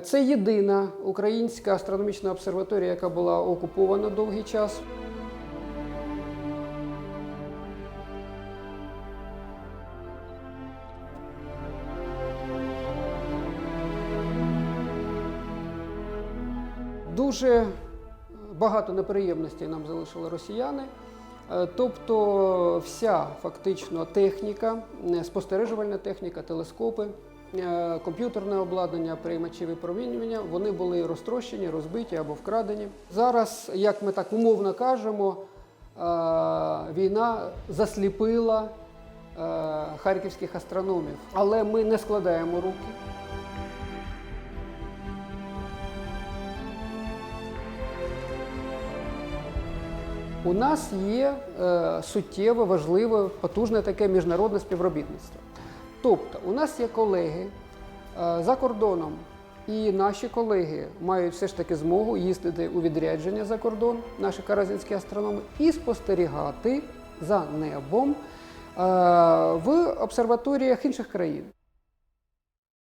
Це єдина українська астрономічна обсерваторія, яка була окупована довгий час. Дуже багато неприємностей нам залишили росіяни. Е, Тобто вся фактично техніка, е, спостережувальна техніка, телескопи, комп'ютерне обладнання, приймачі випромінювання, вони були розтрощені, розбиті або вкрадені. Зараз, як ми так умовно кажемо, е, війна засліпила е, харківських астрономів. Але ми не складаємо руки. У нас є е, суттєве, важливе, потужне таке міжнародне співробітництво. Тобто, у нас є колеги е, за кордоном, і наші колеги мають все ж таки змогу їздити у відрядження за кордон, наші каразінські астрономи, і спостерігати за небом е, в обсерваторіях інших країн.